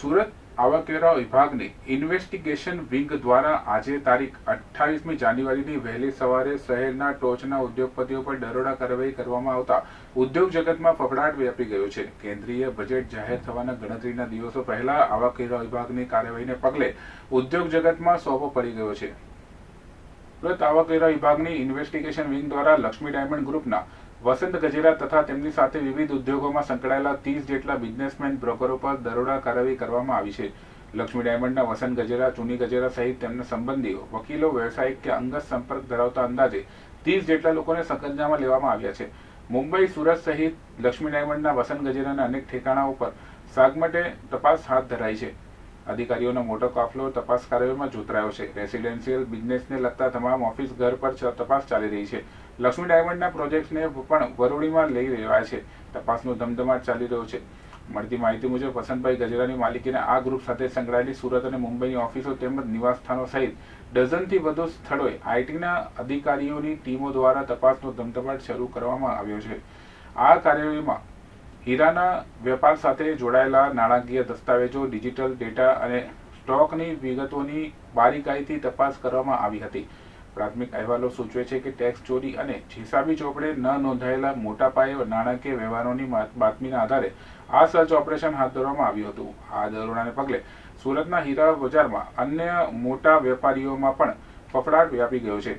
સુરત આવકવેરા વિભાગની investigation wing દ્વારા આજે તારીખ અઠ્ઠાવીસમી જાન્યુઆરીની વહેલી સવારે શહેરના ટોચના ઉદ્યોગપતિઓ પર દરોડા કાર્યવાહી કરવામાં આવતા ઉદ્યોગ જગતમાં ફફડાટ વ્યાપી ગયો છે. કેન્દ્રીય બજેટ જાહેર થવાના ગણતરીના દિવસો પહેલા આવકવેરા વિભાગની કાર્યવાહીને પગલે ઉદ્યોગ જગતમાં સોપો પડી ગયો છે. સુરત આવકવેરા વિભાગની ઇન્વેસ્ટિગેશન વિંગ દ્વારા લક્ષ્મી ડાયમંડ ગ્રુપના વસંત ગજેરા તથા તેમની સાથે વિવિધ ઉદ્યોગોમાં સંકળાયેલા ત્રીસ જેટલા બિઝનેસમેન બ્રોકરો પર દરોડા કાર્યવાહી કરવામાં આવી છે. લક્ષ્મી ડાયમંડના વસંત ગજેરા, ચુની ગજેરા સહિત તેમના સંબંધીઓ, વકીલો, વ્યવસાયિક કે અંગત સંપર્ક ધરાવતા અંદાજે ત્રીસ જેટલા લોકોને સંકજામાં લેવામાં આવ્યા છે. મુંબઈ, સુરત સહિત લક્ષ્મી ડાયમંડના વસંત ગજેરાના અનેક ઠેકાણાઓ પર સાગમટે તપાસ હાથ ધરાઈ છે. અધિકારીઓનો મોટો કાફલો તપાસ કાર્યમાં જોતરાયો છે. રેસિડેન્શિયલ બિઝનેસને લગતા તમામ ઓફિસ ઘર પર તપાસ ચાલી રહી છે. લક્ષ્મી ડાયમંડના પ્રોજેક્ટને પણ વરોડીમાં લઈ રહ્યા છે. તપાસનો ધમધમાટ ચાલી રહ્યો છે. મળતી માહિતી મુજબ વસંતભાઈ ગજરાની માલિકીના આ ગ્રુપ સાથે સંકળાયેલી સુરત અને મુંબઈની ઓફિસો તેમજ નિવાસસ્થાનો સહિત ડઝનથી વધુ સ્થળોએ આઈટીના અધિકારીઓની ટીમો દ્વારા તપાસનો ધમધમાટ શરૂ કરવામાં આવ્યો છે. આ કાર્યવાહીમાં હીરાના વેપાર સાથે જોડાયેલા નાણાકીય દસ્તાવેજો, ડિજિટલ ડેટા અને સ્ટોકની વિગતોની બારીકાઈથી તપાસ કરવામાં આવી હતી. પ્રાથમિક અહેવાલો સૂચવે છે કે ટેક્સ ચોરી અને હિસાબી ચોપડે ન નોંધાયેલા મોટા પાયે નાણાકીય વ્યવહારોની બાતમીના આધારે આ સર્ચ ઓપરેશન હાથ ધરવામાં આવ્યું હતું. આ દરોડાને પગલે સુરતના હીરા બજારમાં અન્ય મોટા વેપારીઓમાં પણ ફફડાટ વ્યાપી ગયો છે.